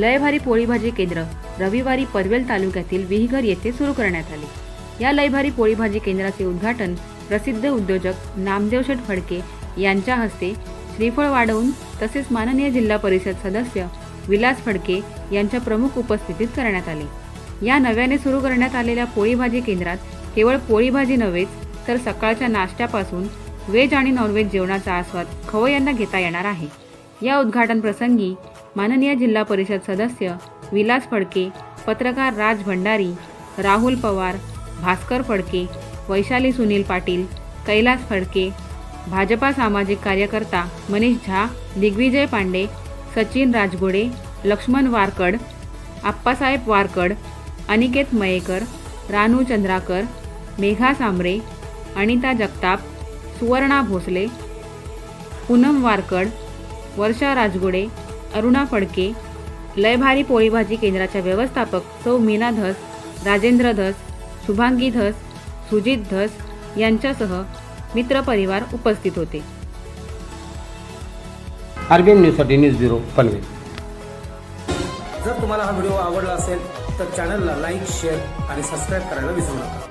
लयभारी पोळीभाजी केंद्र रविवारी पनवेल तालुक्यातील विहीगर येथे सुरू करण्यात आले. या लयभारी पोळीभाजी केंद्राचे उद्घाटन प्रसिद्ध उद्योजक नामदेव शेठ फडके यांच्या हस्ते श्रीफळ वाढवून तसेच माननीय जिल्हा परिषद सदस्य विलास फडके यांच्या प्रमुख उपस्थितीत करण्यात आले. या नव्याने सुरू करण्यात आलेल्या पोळीभाजी केंद्रात केवळ पोळीभाजी नव्हेच तर सकाळच्या नाश्त्यापासून व्हेज आणि नॉनव्हेज जेवणाचा आस्वाद खवय्यांना घेता येणार आहे. या उद्घाटन प्रसंगी माननीय जिल्हा परिषद सदस्य विलास फडके पत्रकार राज भंडारी राहुल पवार भास्कर फडके वैशाली सुनील पाटील कैलास फडके भाजपा सामाजिक कार्यकर्ता मनीष झा दिग्विजय पांडे सचिन राजगोडे लक्ष्मण वारकड आप्पासाहेब वारकड अनिकेत मयेकर रानू चंद्राकर मेघा सांबरे अनिता जगताप सुवर्णा भोसले पूनम वारकड वर्षा राजगोडे अरुणा फडके लयभारी पोळीभाजी केंद्राच्या व्यवस्थापक सौ मीना धस राजेंद्र धस शुभांगी धस सुजित धस यांच्यासह मित्रपरिवार उपस्थित होते. आरबीएन न्यूजसाठी न्यूज ब्युरो पनवेल. जर तुम्हाला हा व्हिडिओ आवडला असेल तर चॅनलला लाईक शेअर आणि सबस्क्राईब करायला विसरू नका.